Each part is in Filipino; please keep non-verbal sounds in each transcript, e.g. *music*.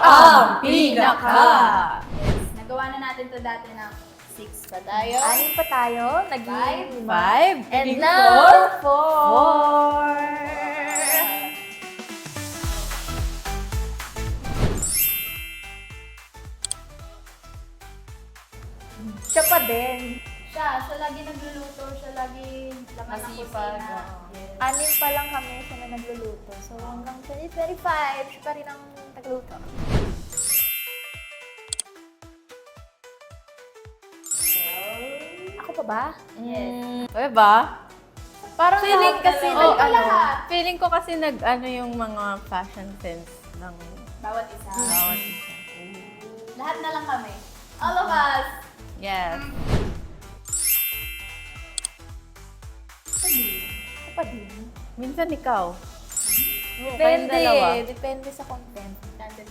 ang pinaka? Yes. Nagawa na natin to dati ng 6 pa tayo. Anim pa tayo. Naging Five. Five. And Naging now, four. four. Siya pa din. Siya, siya lagi nagluluto, siya lagi laman ng Masipag, kusina. oo. Yes. Anim pa lang kami siya na nagluluto. So hanggang 2025, siya pa rin ang nagluto. Ako pa ba? Yes. Pwede ba? Parang Feeling lahat kasi Oo, nag, Ito ano, lahat. Feeling ko kasi nag, ano yung mga fashion sense ng Bawat isa. bawat isa. Lahat na lang kami. All of us. Yes. Pa din. Minsan ikaw. Depende. Kayong dalawa. Depende sa content.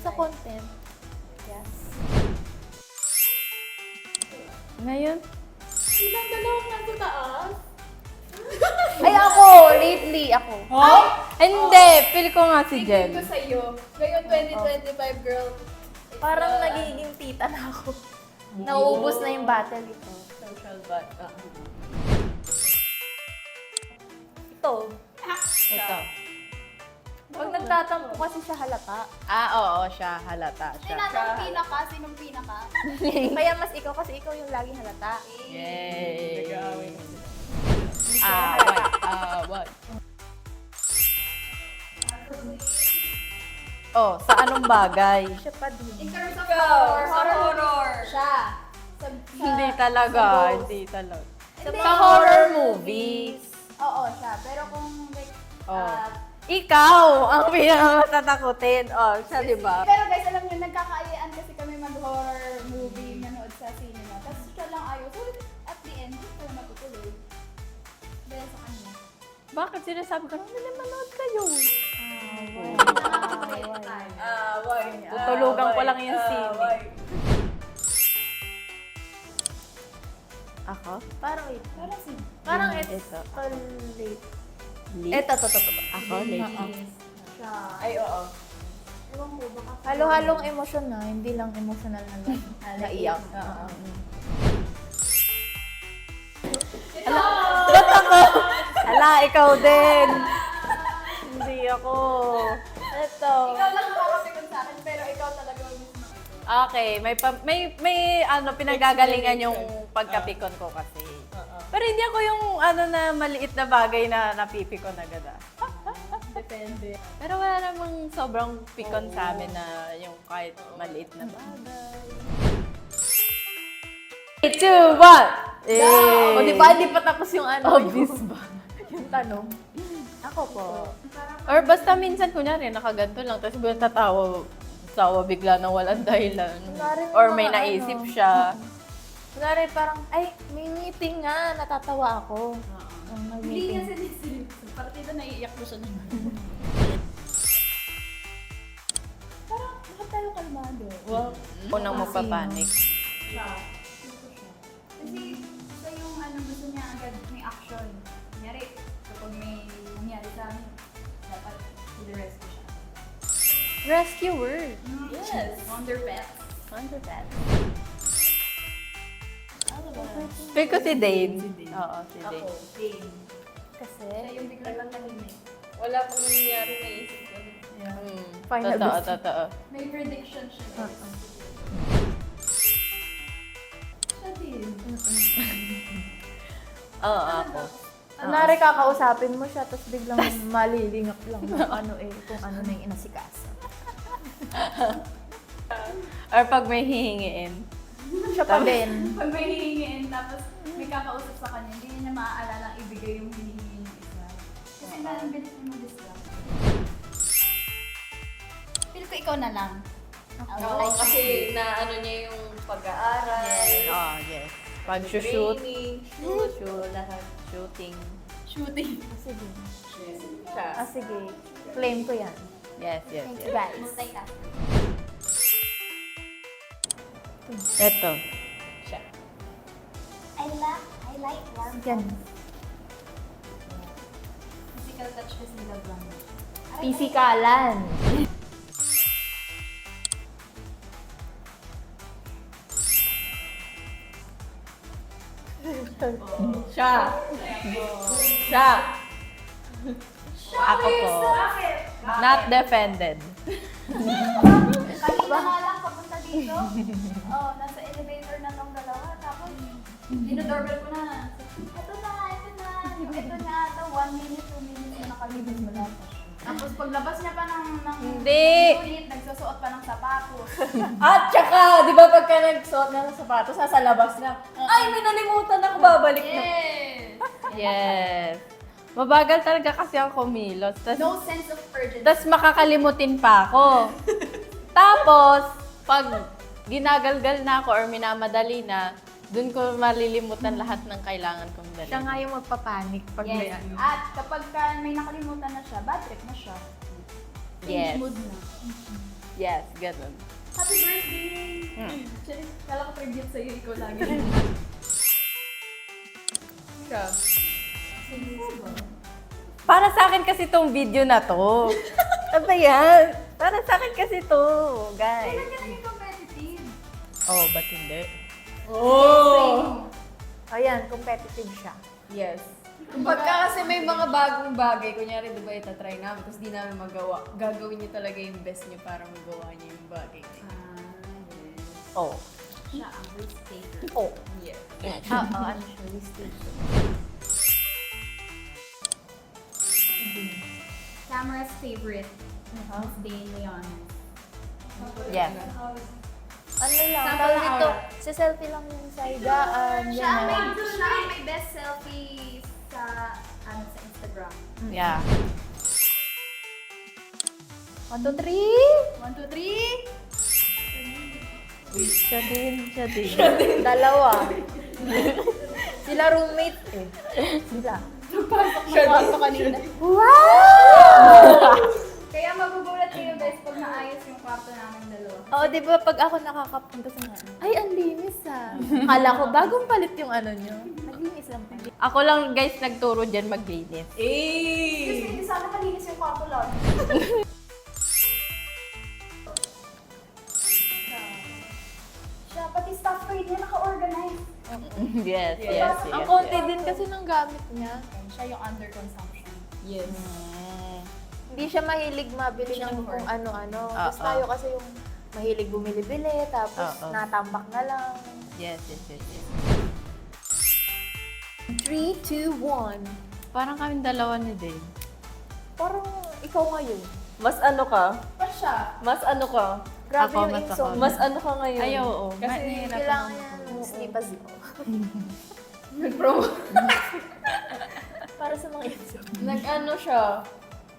Sa content. Yes. Ngayon? Silang dalawang nasa taas. Ay, ako! Lately, ako. Hindi! Feel ko nga si Tingin Jen. ko sa'yo. Ngayon 2025 girl. it's Parang the- nagiging tita na ako. Nauubos na yung battle ito. Social but, Ito. Ito. Pag nagtatampo kasi siya halata. Ah, oo, siya. Halata siya. natin pinaka. Sinong pinaka? *laughs* Kaya mas ikaw kasi ikaw yung laging halata. Yay! Ah, what? Ah, what? Oh, sa anong bagay? Siya pa din. In terms of horror. Horror. Siya. Sa, sa, Hindi talaga, hindi talaga. Hindi. Sa horror movies. Oo, siya. Pero kung like, Oh. ah, Ikaw ang pinakamatakutin. Oh, siya, di ba? pero guys, alam niyo, nagkakaayaan kasi kami mag-horror movie manood sa cinema. Tapos siya lang ayaw. So, at the end, hindi ko matutuloy. Dahil sa kanya. Bakit sinasabi ko, hindi manood kayo? Ah, why? Tutulugan ko lang yung sine. Ako? Parang ito. Parang si Parang Yung ito. ito. late. Ito, to, to, to. Ako, late. siya. Ay, oo. Ewan ko, baka Halo-halong emosyon na, hindi lang emotional na lang. *laughs* naiyak. Oo. Ito! Ba't ako? Ala, ikaw din. *laughs* Hindi ako. Ito. Ikaw lang sa Okay, may pa- may may ano pinagagalingan yung pagkapikon ko kasi. Pero hindi ako yung ano na maliit na bagay na napipikon agad ah. *laughs* Depende. Pero wala namang sobrang pikon sa amin na yung kahit maliit na bagay. 3, 2, 1! Eh! O, di ba? Hindi pa tapos yung ano. Obvious ba? *laughs* Yung tanong. Ako po. Or basta minsan, kunyari, nakaganto lang, tapos tatawa, tawa bigla na walang dahilan. Kunwari may Or may mga naisip ano. siya. Kunwari parang, ay, may meeting nga, natatawa ako. Ang Hindi niya mag-meeting. siniseryoso. Partida naiiyak mo siya naman. Parang, bakit tayo kalmado? Wow. Unang mapapanik. Siya. Gusto siya. Kasi, siya yung ano, gusto niya agad may action. Kunyari, kapag may nangyari sa amin, dapat to the rescue siya. Rescuer. Yes! Wonder Pets. Wonder Pet. Ano ba? Feel ko si Dane. Oo, si Ako, Dane. Dane. Kasi, Siya yung biglang lang tahimik. Wala pong nangyari na isip ko. Mm, Final totoo, decision. totoo. May prediction siya. guys. Siya din. Oo, ako. kunwari kakausapin mo siya, tapos biglang *laughs* malilingap lang ano eh, kung ano na yung inasikaso. Or pag may hihingiin. Siya pa din. Pag may hihingiin, tapos may kakausap sa kanya, hindi niya maaalala ibigay yung hinihingi ng isa. Kasi na ang bilis niya mag-distract. Feel ko ikaw na lang. Oo, kasi na ano niya yung pag-aaral, Oh, yes. Pag shoot, training, shoot, shoot, lahat, shooting. Shooting. Sige. siya. Ah, sige. Claim ko yan. Yes, yes, Thank you, yes. guys. Multitask. Ito. Siya. I like, I like warm Yan. kasi love lang. Pisikalan. Siya. Siya. Ako po. Not defended. Kanina nga lang papunta dito. oh, nasa elevator na tong dalawa. Tapos, dinodoorbell ko na. Ito na, ito na. Ito na ata, one minute, two minutes na nakalipas mo lang. Tapos paglabas niya pa ng, ng Hindi. unit, nagsusuot pa ng sapatos. *laughs* At tsaka, di ba pagka nagsuot na ng sapatos, nasa labas na, ay, may nalimutan ako, babalik na. yes! Yes. Mabagal talaga kasi ako kumilos. Tas, No sense of urgency. tas makakalimutin pa ako. *laughs* Tapos, pag ginagalgal na ako or minamadali na, dun ko malilimutan lahat ng kailangan kong dali. Siya nga yung magpapanik pag may yes. ano. At kapag ka may nakalimutan na siya, bad trip na siya. Change Yes. mood na. Yes, ganun. Happy birthday! Hmm. Kala ko tribute sa'yo, ikaw lagi. *laughs* Siya. Para sa akin kasi tong video na to. *laughs* ano ba yan? Para sa akin kasi to, guys. Kailan ka naging competitive? Oh, ba't hindi? Oh! Ayan, competitive siya. Yes. Pagka kasi may mga bagong bagay, kunyari, di ba, itatry namin, tapos di namin magawa, gagawin niyo talaga yung best niyo para magawa niyo yung bagay na yun. Oh. Siya ang risk taker. Oh. Yes. Oo, ano siya, listed. Camera's favorite. Miss Dane Leon. Yes. Ano lang, Sample tawag na dito, sa selfie lang yung sa higaan, Siya ang may, gano'n. siya ang may best selfie sa, ano, sa Instagram. Yeah. One, two, three! One, two, three! Siya din, siya din. Dalawa. *laughs* Sila roommate eh. *laughs* Sila. Pasok kanina. Wow! Kaya magugulat kayo guys pag naayos yung kwarto namin dalawa. Oo, di ba pag ako nakakapunta sa nga, ay, ang linis ah. Kala ko, bagong palit yung ano nyo. Naglinis lang pala. Ako lang guys nagturo dyan maglinis. Kasi hindi sana malinis yung kwarto lang. *laughs* Siya, pati staff grade niya naka-organize. yes, yes, yes. Ang konti din kasi ng gamit niya. Siya yung under consumption. Yes. Mm. Hindi siya mahilig mabili ng kung ano-ano. Oo. Tapos tayo kasi yung mahilig bumili-bili, tapos Oo. natambak na lang. Yes, yes, yes, yes. 3, 2, 1. Parang kaming dalawa ni Dave. Parang ikaw ngayon. Mas ano ka? Pa siya. Mas ano ka? Grabe Ako, yung mas ako. insomnia. Mas ano ka ngayon? Ay, oo. Kasi Mahirap Kailangan yan snipas ko. nag-promo. *laughs* Para sa mga insomnia. Nag-ano siya?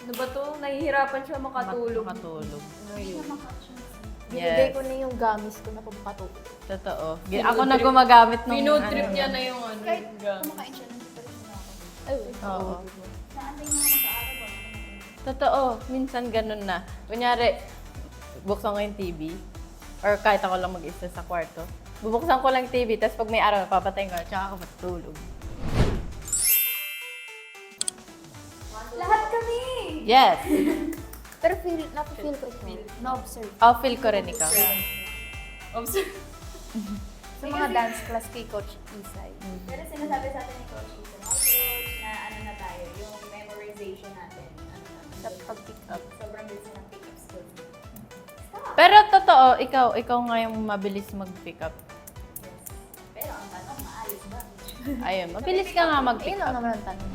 Ano ba to? Nahihirapan siya makatulog. Makatulog. Na maka-chance. Binigay ko na yung gamis ko na pampatulog. Totoo. Gi- Ako na gumagamit nung Pinotrip ano, niya na yung ano. Kahit yung kumakain siya, pa rin ako. Ay, Oo. Naantay na ako sa araw matulog. Totoo. Minsan ganun na. Kunyari, buksan ko yung TV. Or kahit ako lang mag-isa sa kwarto. Bubuksan ko lang yung TV, tapos pag may araw, papatayin ko, tsaka ako matutulog. Lahat kami! Yes! *laughs* Pero feel, napafeel ko ito. Na-observe. Oh, feel ko rin ikaw. Observe. *laughs* Sa mga dance class kay Coach Isay. Pero sinasabi sa atin ni Coach Ethan, oh, Coach, na ano na tayo, yung memorization natin. Ano na, Sa pag-pick up. sobrang bilis ng pick-up skills. Pero totoo, ikaw, ikaw nga yung mabilis mag-pick up. Pero ang tanong, maayos ba? Ayun, mabilis ka nga mag-pick up. naman ang tanong.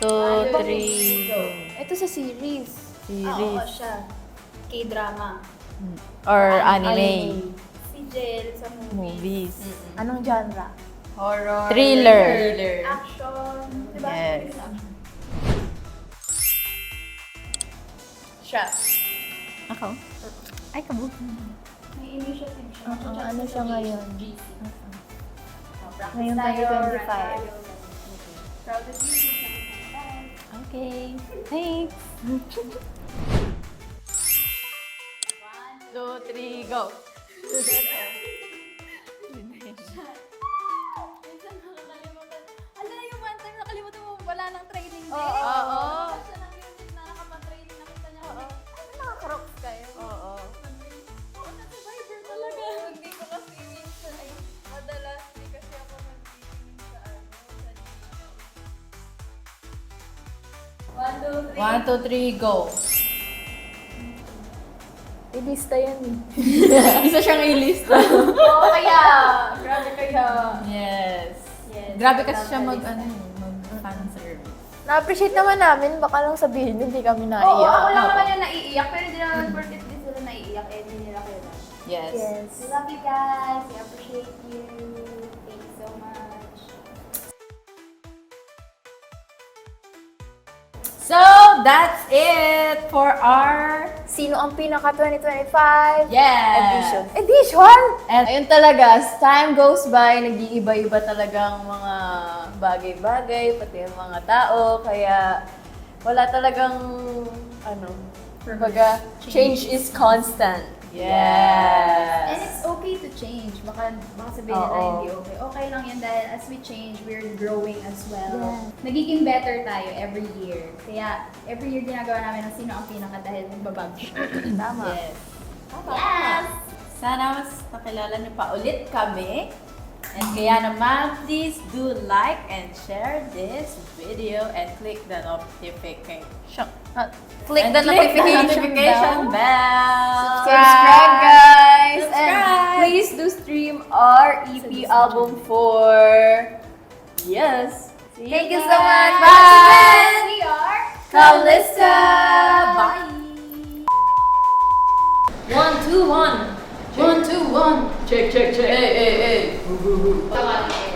Two, three, go. Ito sa series. Oo, Series. siya. K-drama. Or anime. Si Jill sa movie. Movies. Anong genre? Horror. Thriller. Thriller. Action. Diba? Yes. Action. Siya. Ako? Ay, kabuk. May initiative siya. Oo, Mag-chat ano siya ngayon? GC. Oh, practice Ngayon, tayo, 2025. write tayo. Proud of you. 2025. Okay. Thanks. One, Two, three, go. *laughs* One, two, three, go. Ilista yan eh. *laughs* Isa siyang ilista. Oo, kaya. Grabe kaya. yes. Yes. Grabe kasi siya mag, ano, mag fan service. Na-appreciate naman namin. Baka lang sabihin nyo, hindi kami naiyak. Oo, ako lang naman yung naiiyak, pero hindi naman porket di sila naiiyak, eh, hindi nila kailan. Yes. Yes. We love you guys. We appreciate you. Thank you so much. So, that's it for our Sino ang pinaka 2025 yes. edition? Edition? And Ayun talaga, as time goes by, nag-iiba-iba talagang mga bagay-bagay, pati yung mga tao, kaya wala talagang, ano, kumbaga, change is constant. And yes. it's okay to change. Baka, baka sabihin nila Oo. hindi okay. Okay lang yan dahil as we change, we're growing as well. Yeah. Nagiging better tayo every year. Kaya every year ginagawa namin ang sino ang pinaka dahil magbabago *clears throat* siya. Tama. Yes. yes! Sana mas nakilala niyo pa ulit kami. And kaya naman, please do like and share this video and click the notification. Ah, click and the notification, notification bell. Subscribe, guys! Subscribe. And please do stream our EP album for... Yes! See Thank you so much. Bye! We are Kalista! Bye! One, two, one. One, two, one. Çek çek çek. Ey ey ey. Hu hu hu.